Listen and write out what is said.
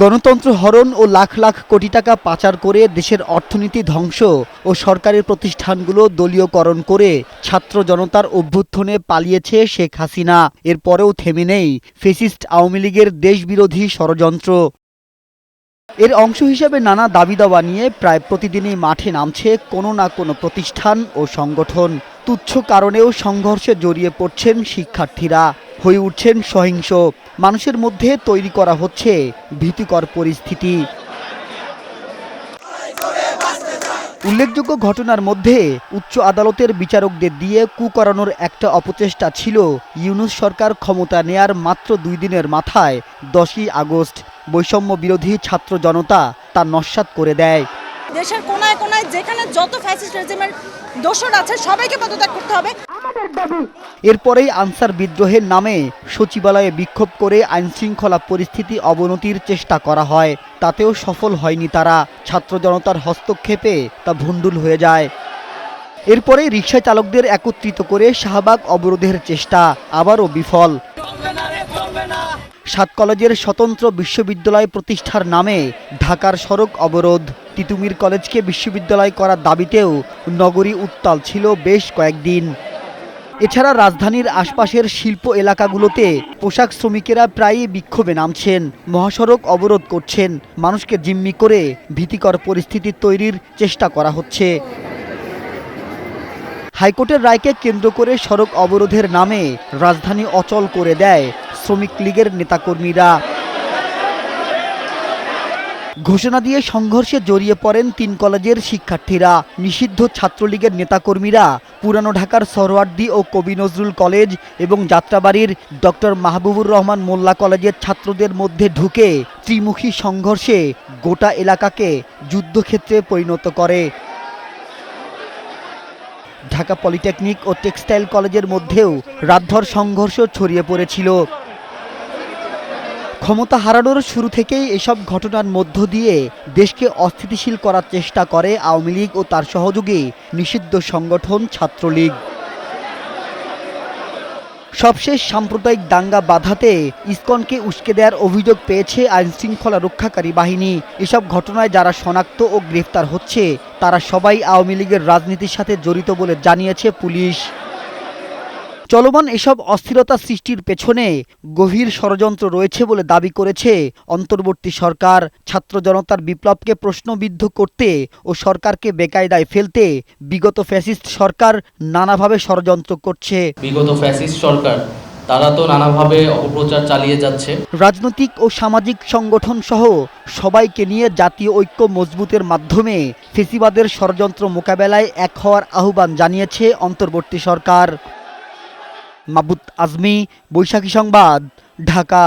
গণতন্ত্র হরণ ও লাখ লাখ কোটি টাকা পাচার করে দেশের অর্থনীতি ধ্বংস ও সরকারি প্রতিষ্ঠানগুলো দলীয়করণ করে ছাত্র জনতার অভ্যুত্থনে পালিয়েছে শেখ হাসিনা। এরপরেও থেমে নেই ফেসিস্ট আওয়ামী লীগের দেশবিরোধী ষড়যন্ত্র। এর অংশ হিসেবে নানা দাবি দাওয়া নিয়ে প্রায় প্রতিদিনই মাঠে নামছে কোনো না কোনো প্রতিষ্ঠান ও সংগঠন। তুচ্ছ কারণেও সংঘর্ষে জড়িয়ে পড়ছেন শিক্ষার্থীরা। হয়ে উঠছেন সহিংস। মানুষের মধ্যে তৈরি করা হচ্ছে ভীতিকর পরিস্থিতি। উল্লেখযোগ্য ঘটনার মধ্যে উচ্চ আদালতের বিচারকদের দিয়ে কু করানোর একটা অপচেষ্টা ছিল ইউনুস সরকার ক্ষমতা নেয়ার মাত্র দুই দিনের মাথায়, দশই আগস্ট। বৈষম্য বিরোধী ছাত্র জনতা তা নস্যাৎ করে দেয়। দেশের কোনায় কোনায় যেখানে যত ফ্যাসিস্ট রেজিমের দোষর আছে, সবাইকে পদত্যাগ করতে হবে। এরপরেই আনসার বিদ্রোহের নামে সচিবালয়ে বিক্ষোভ করে আইনশৃঙ্খলা পরিস্থিতি অবনতির চেষ্টা করা হয়। তাতেও সফল হয়নি তারা। ছাত্র জনতার হস্তক্ষেপে তা ভণ্ডুল হয়ে যায়। এরপরে রিক্সা চালকদের একত্রিত করে শাহবাগ অবরোধের চেষ্টা আবারও বিফল। সাত কলেজের স্বতন্ত্র বিশ্ববিদ্যালয় প্রতিষ্ঠার নামে ঢাকার সড়ক অবরোধ। তিতুমির কলেজকে বিশ্ববিদ্যালয় করার দাবিতেও নগরী উত্তাল ছিল বেশ কয়েকদিন। এছাড়া রাজধানীর আশপাশের শিল্প এলাকাগুলোতে পোশাক শ্রমিকেরা প্রায়ই বিক্ষোভে নামছেন, মহাসড়ক অবরোধ করছেন, মানুষকে জিম্মি করে ভীতিকর পরিস্থিতি তৈরির চেষ্টা করা হচ্ছে। হাইকোর্টের রায়কে কেন্দ্র করে সড়ক অবরোধের নামে রাজধানী অচল করে দেয় শ্রমিক লীগের নেতাকর্মীরা। ঘোষণা দিয়ে সংঘর্ষে জড়িয়ে পড়েন তিন কলেজের শিক্ষার্থীরা। নিষিদ্ধ ছাত্রলীগের নেতাকর্মীরা, পুরানো ঢাকার সরওয়ার্দি ও কবি নজরুল কলেজ এবং যাত্রাবাড়ির ডক্টর মাহবুবুর রহমান মোল্লা কলেজের ছাত্রদের মধ্যে ঢুকে ত্রিমুখী সংঘর্ষে গোটা এলাকাকে যুদ্ধক্ষেত্রে পরিণত করে। ঢাকা পলিটেকনিক ও টেক্সটাইল কলেজের মধ্যেও রাতভর সংঘর্ষ ছড়িয়ে পড়েছিল। ক্ষমতা হারানোর শুরু থেকেই এসব ঘটনার মধ্য দিয়ে দেশকে অস্থিতিশীল করার চেষ্টা করে আওয়ামী লীগ ও তার সহযোগী নিষিদ্ধ সংগঠন ছাত্রলীগ। সবশেষ সাম্প্রদায়িক দাঙ্গা বাধাতে ইসকনকে উস্কে দেওয়ার অভিযোগ পেয়েছে আইন শৃঙ্খলা রক্ষাকারী বাহিনী। এসব ঘটনায় যারা শনাক্ত ও গ্রেফতার হচ্ছে, তারা সবাই আওয়ামী লীগের রাজনীতির সাথে জড়িত বলে জানিয়েছে পুলিশ। চলমান এসব অস্থিরতা সৃষ্টির পেছনে গভীর ষড়যন্ত্র রয়েছে বলে দাবি করেছে অন্তর্বর্তী সরকার। ছাত্র জনতার বিপ্লবকে প্রশ্নবিদ্ধ করতে ও সরকারকে বেকায়দায় ফেলতে বিগত ফ্যাসিস্ট সরকার নানাভাবে ষড়যন্ত্র করছে। বিগত ফ্যাসিস্ট সরকার তারা তো নানাভাবে অপপ্রচার চালিয়ে যাচ্ছে। রাজনৈতিক ও সামাজিক সংগঠন সহ সবাইকে নিয়ে জাতীয় ঐক্য মজবুতের মাধ্যমে ফেসিবাদের ষড়যন্ত্র মোকাবেলায় এক হওয়ার আহ্বান জানিয়েছে অন্তর্বর্তী সরকার। মাবুত আজমি বৈশাখী সংবাদ ঢাকা।